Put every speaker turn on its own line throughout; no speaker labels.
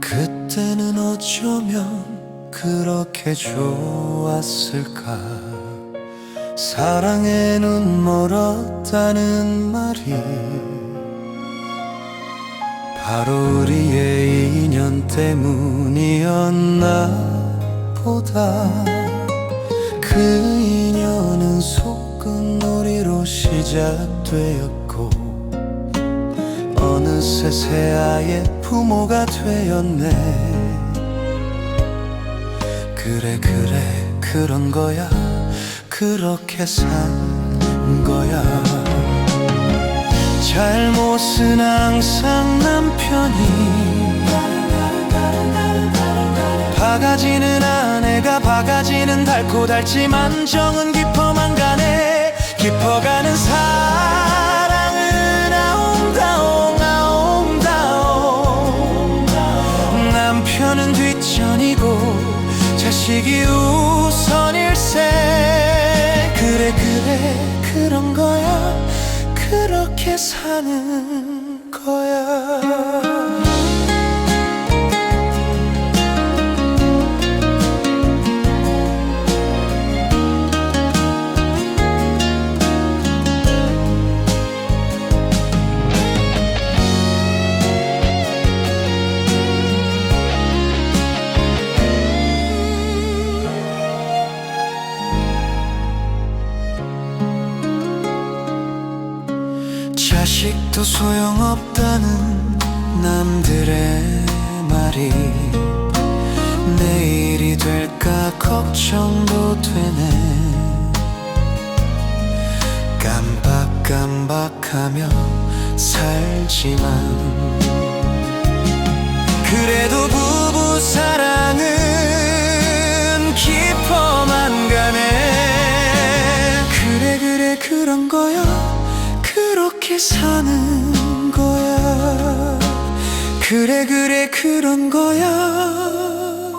그때는 어쩌면 그렇게 좋았을까 사랑에는 멀었다는 말이 바로 우리의 인연 때문이었나 보다. 그 인연은 소꿉놀이로 시작되었고 어느새 새 아이의 부모가 되었네. 그래 그래 그런 거야 그렇게 산 거야. 잘못은 항상 남편이 박아지는 아내가 박아지는 달고 닳지만 정은 깊어만 가네. 깊어가는 사랑은 아웅다웅 아웅다웅. 남편은 뒷전이고 자식이 우선 그런 거야. 그렇게 사는 거야 자식도 소용없다는 남들의 말이 내일이 될까 걱정도 되네. 깜박깜박하며 살지만 그래도 부부 사랑은 깊어만 가네. 그래 그래 그런 거야 그렇게 사는 거야. 그래 그래 그런 거야.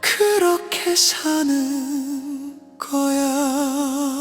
그렇게 사는 거야